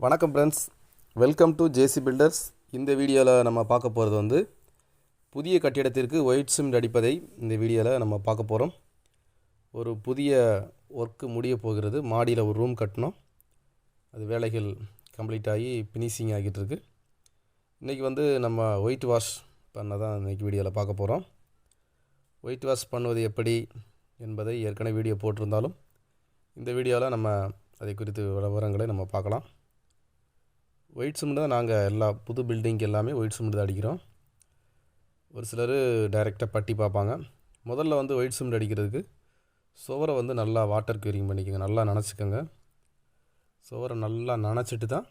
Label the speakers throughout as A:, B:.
A: வணக்கம் friends welcome to JC builders இந்த வீடியோவில் நம்ம பார்க்க போகிறது வந்து புதிய கட்டிடத்திற்கு ஒயிட் சிமெண்ட் அடிப்பதை இந்த வீடியோவில் நம்ம பார்க்க போகிறோம் ஒரு புதிய ஒர்க்கு முடிய போகிறது. மாடியில் ஒரு ரூம் கட்டணும் அது வேலைகள் கம்ப்ளீட் ஆகி ஃபினிஷிங் ஆகிட்டு இருக்கு. இன்றைக்கி வந்து நம்ம ஒயிட் வாஷ் பண்ண தான் இன்றைக்கி வீடியோவில் பார்க்க போகிறோம் ஒயிட் வாஷ் பண்ணுவது எப்படி என்பதை ஏற்கனவே வீடியோ போட்டிருந்தாலும் இந்த வீடியோவில் நம்ம அதை குறித்து விவரங்களை நம்ம பார்க்கலாம். ஒயிட் சிமெண்ட் தான் நாங்கள் எல்லா புது பில்டிங்க்கு எல்லாமே ஒயிட் சிமெண்ட் தான் அடிக்கிறோம். ஒரு சிலர் டைரெக்டாக பட்டி பார்ப்பாங்க. முதல்ல வந்து ஒயிட் சிமெண்ட் அடிக்கிறதுக்கு சுவரை வந்து நல்லா வாட்டர் க்யூரிங் பண்ணிக்கோங்க. நல்லா நினச்சிக்கோங்க. சுவரை நல்லா நனைச்சிட்டு தான்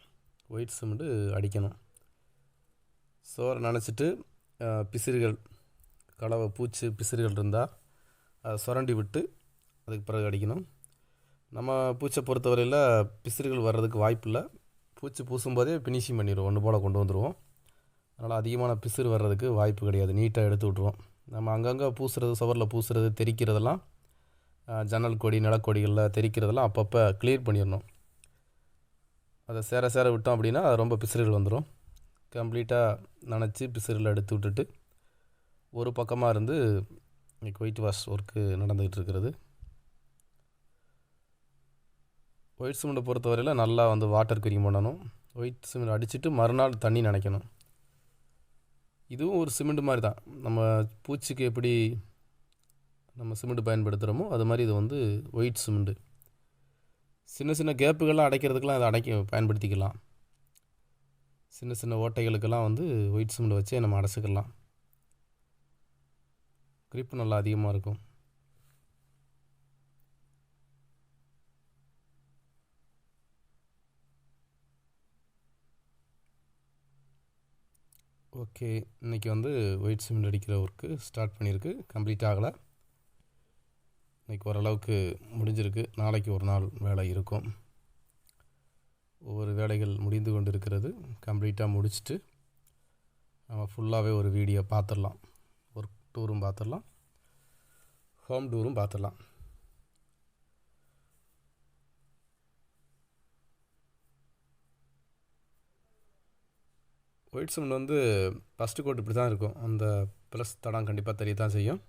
A: ஒயிட் சிமெண்ட்டு அடிக்கணும். சுவரை நனைச்சிட்டு பிசிறுகள் கலவை பூச்சி பிசிறுகள் இருந்தால் அதை சுரண்டி விட்டு அதுக்கு பிறகு அடிக்கணும். நம்ம பூச்சை பொறுத்தவரையில் பிசிறுகள் வர்றதுக்கு வாய்ப்பு இல்லை பூச்சி பூசும் போதே ஃபினிஷிங் பண்ணிடுவோம். ஒன்று போல் கொண்டு வந்துடுவோம். அதனால் அதிகமான பிசிறு வர்றதுக்கு வாய்ப்பு கிடையாது. நீட்டாக எடுத்து விட்ருவோம் நம்ம அங்கங்கே பூசுறது சுவரில் பூசுறது தெறிக்கிறதெல்லாம் ஜன்னல் கொடி நிலக்கொடிகளில் தெறிக்கிறதெல்லாம் அப்பப்போ க்ளியர் பண்ணிடணும். அதை சேர சேர விட்டோம் அப்படின்னா அது ரொம்ப பிசிறுகள் வந்துடும் கம்ப்ளீட்டாக நனைச்சி பிசிறில் எடுத்து விட்டுட்டு ஒரு பக்கமாக இருந்து இன்னைக்கு ஒயிட் வாஷ் ஒர்க்கு நடந்துக்கிட்டு இருக்கிறது. ஒயிட் சிமெண்ட்டை பொறுத்தவரையில் நல்லா வந்து வாட்டர் கிரீம் பண்ணணும். ஒயிட் சிமெண்ட் அடிச்சுட்டு மறுநாள் தண்ணி நனைக்கணும். இதுவும் ஒரு சிமெண்ட் மாதிரி தான். நம்ம பூச்சிக்கு எப்படி நம்ம சிமெண்ட் பயன்படுத்துகிறோமோ அது மாதிரி இது வந்து ஒயிட் சிமெண்ட்டு சின்ன சின்ன கேப்புகள்லாம் அடைக்கிறதுக்கெலாம் அதை அடைக்க பயன்படுத்திக்கலாம். சின்ன சின்ன ஓட்டைகளுக்கெல்லாம் வந்து ஒயிட் சிமெண்ட் வச்சே நம்ம அடைச்சிக்கலாம். கிரிப்பு நல்லா அதிகமாக இருக்கும். ஓகே இன்றைக்கி வந்து ஒயிட் சிமெண்ட் அடிக்கிற ஒர்க்கு ஸ்டார்ட் பண்ணியிருக்கு. கம்ப்ளீட் ஆகலை. இன்றைக்கி ஓரளவுக்கு முடிஞ்சிருக்கு. நாளைக்கு ஒரு நாள் வேலை இருக்கும். ஒவ்வொரு வேலைகள் முடிந்து கொண்டு இருக்கிறது கம்ப்ளீட்டாக முடிச்சுட்டு நம்ம ஃபுல்லாகவே ஒரு வீடியோ பார்த்துடலாம். ஒர்க் டூரும் பார்த்துடலாம். ஹோம் டூரும் பார்த்துடலாம். ஒயிட் சிமெண்ட் வந்து ஃபஸ்ட்டு கோட் இப்படி தான் இருக்கும். அந்த ப்ளஸ் தடம் கண்டிப்பாக தெரிய தான் செய்யும்.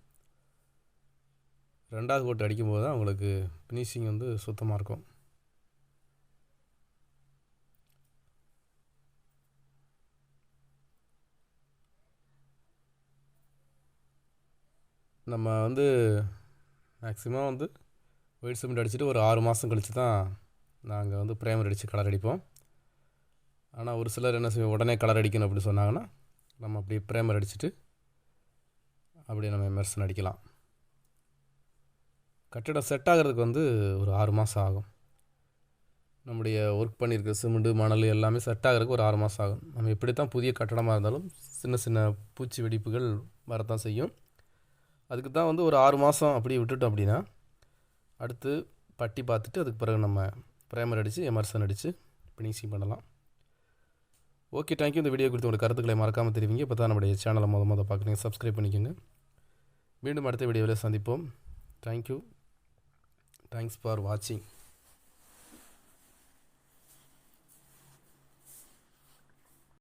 A: ரெண்டாவது கோட் அடிக்கும்போது தான் உங்களுக்கு ஃபினிஷிங் வந்து சுத்தமாக இருக்கும். நம்ம வந்து மேக்ஸிமம் வந்து ஒயிட் சிமெண்ட் அடிச்சுட்டு ஒரு ஆறு மாதம் கழித்து தான் நாங்கள் வந்து ப்ரைமர் அடித்து கலர் அடிப்போம். ஆனால் ஒரு சிலர் என்ன செய்வோம் உடனே கலர் அடிக்கணும் அப்படி சொன்னாங்கன்னா நம்ம அப்படியே ப்ரேமர் அடிச்சுட்டு அப்படியே நம்ம எமர்சன் அடிக்கலாம். கட்டிடம் செட் ஆகிறதுக்கு வந்து ஒரு ஆறு மாதம் ஆகும். நம்முடைய ஒர்க் பண்ணியிருக்க சிமெண்ட்டு மணல் எல்லாமே செட் ஆகிறதுக்கு ஒரு ஆறு மாதம் ஆகும். நம்ம எப்படி தான் புதிய கட்டடமாக இருந்தாலும் சின்ன சின்ன பூச்சி வெடிப்புகள் வரத்தான் செய்யும். அதுக்கு தான் வந்து ஒரு ஆறு மாதம் அப்படியே விட்டுட்டோம் அப்படின்னா அடுத்து பட்டி பார்த்துட்டு அதுக்கு பிறகு நம்ம ப்ரைமர் அடித்து எமர்சன் அடித்து ஃபினிஷிங் பண்ணலாம். ஓகே தேங்க்யூ இந்த வீடியோ குறித்து உங்களுக்கு கருத்துக்களை மறக்காமல் தெரிவிங்க. இப்போ தான் நம்முடைய சேனலை மொதல் மொதல் பார்க்குறீங்க சப்ஸ்கிரைப் பண்ணிக்கோங்க. மீண்டும் அடுத்த வீடியோவில் சந்திப்போம். தேங்க்யூ தேங்க்ஸ் ஃபார் வாட்சிங்